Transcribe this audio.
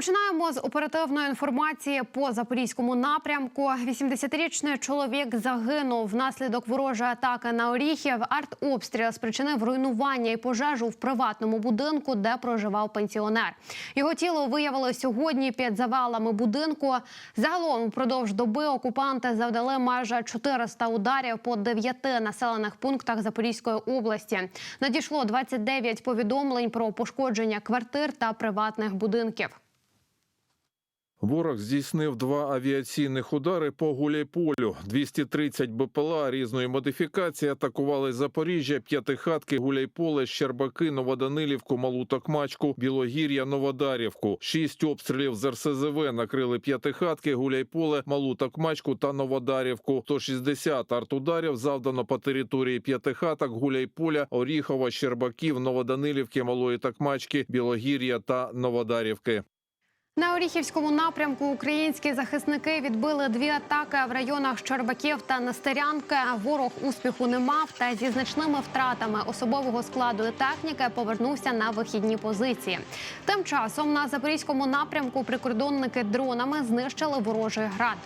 Починаємо з оперативної інформації по запорізькому напрямку. 80-річний чоловік загинув внаслідок ворожої атаки на Оріхів. Артобстріл спричинив руйнування і пожежу в приватному будинку, де проживав пенсіонер. Його тіло виявили сьогодні під завалами будинку. Загалом упродовж доби окупанти завдали майже 400 ударів по дев'яти населених пунктах Запорізької області. Надійшло 29 повідомлень про пошкодження квартир та приватних будинків. Ворог здійснив два авіаційних удари по Гуляйполю. 230 БПЛА різної модифікації атакували Запоріжжя, П'ятихатки, Гуляйполе, Щербаки, Новоданилівку, Малу Токмачку, Білогір'я, Новодарівку. Шість обстрілів з РСЗВ накрили П'ятихатки, Гуляйполе, Малу Токмачку та Новодарівку. 160 артударів завдано по території П'ятихаток, Гуляйполя, Оріхова, Щербаків, Новоданилівки, Малої Токмачки, Білогір'я та Новодарівки. На Оріхівському напрямку українські захисники відбили дві атаки в районах Щербаків та Нестерянки. Ворог успіху не мав та зі значними втратами особового складу і техніки повернувся на вихідні позиції. Тим часом на запорізькому напрямку прикордонники дронами знищили ворожий град.